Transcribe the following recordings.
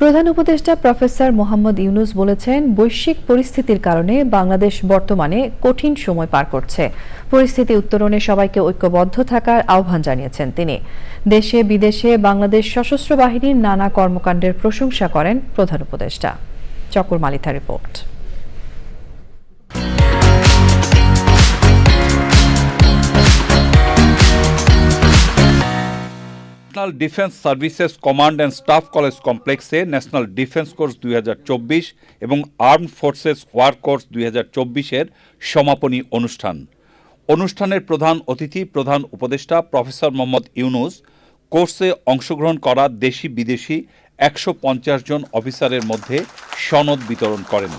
প্রধান উপদেষ্টা প্রফেসর মোহাম্মদ ইউনুস বলেছেন, বৈশ্বিক পরিস্থিতির কারণে বাংলাদেশ বর্তমানে কঠিন সময় পার করছে। পরিস্থিতি উত্তরণে সবাইকে ঐক্যবদ্ধ থাকার আহ্বান জানিয়েছেন তিনি। দেশে, বিদেশে বাংলাদেশ সশস্ত্র বাহিনীর নানা কর্মকাণ্ডের প্রশংসা করেন প্রধান উপদেষ্টা। Chakor Malitha report. National defence services command and staff college কমপ্লেক্সে ন্যাশনাল ডিফেন্স কোর্স দুই হাজার চব্বিশ এবং আর্মড ফোর্সেস ওয়ার কোর্স দুই এর সমাপনী অনুষ্ঠান। অনুষ্ঠানের প্রধান অতিথি, প্রধান উপদেষ্টা প্রফেসর মোহাম্মদ ইউনুস। কোর্সে অংশগ্রহণ করা দেশি বিদেশি একশো পঞ্চাশ জন অফিসারের মধ্যে সনদ বিতরণ করেন।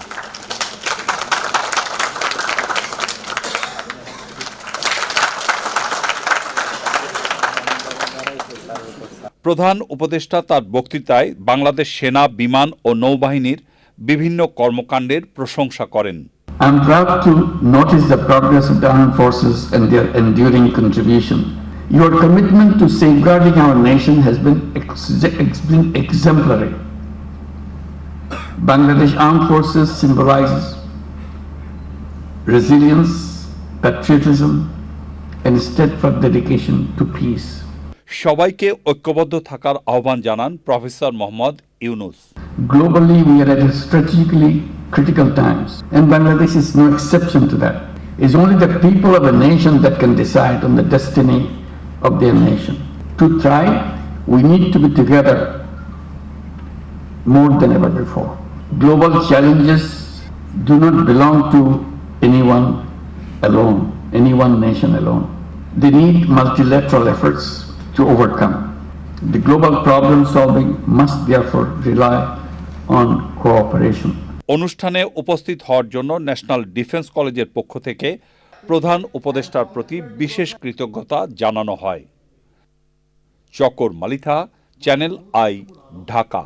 প্রধান উপদেষ্টা তার বক্তৃতায় বাংলাদেশ সেনা বিমান ও নৌবাহিনীর বিভিন্ন কর্মকাণ্ডের প্রশংসা করেন I'm proud to notice the progress of the armed forces and their enduring contribution. Your commitment to safeguarding our nation has been, ex- been exemplary. Bangladesh Armed Forces symbolizes resilience, patriotism, and steadfast dedication to peace. সবাইকে ঐক্যবদ্ধ থাকার আহ্বান জানান professor Muhammad Yunus Globally, we are at a strategically critical times, and Bangladesh is no exception to that. It's only the people of a nation that can decide on the destiny of their nation. To thrive, we need to be together more than ever before. Global challenges do not belong to anyone alone, any one nation alone. They need multilateral efforts to overcome. The global problem solving must therefore rely on cooperation. অনুষ্ঠানে উপস্থিত হওয়ার জন্য national defence কলেজের পক্ষ থেকে প্রধান উপদেষ্টার প্রতি বিশেষ কৃতজ্ঞতা জানানো হয় চকর মালিথা, চ্যানেল আই, ঢাকা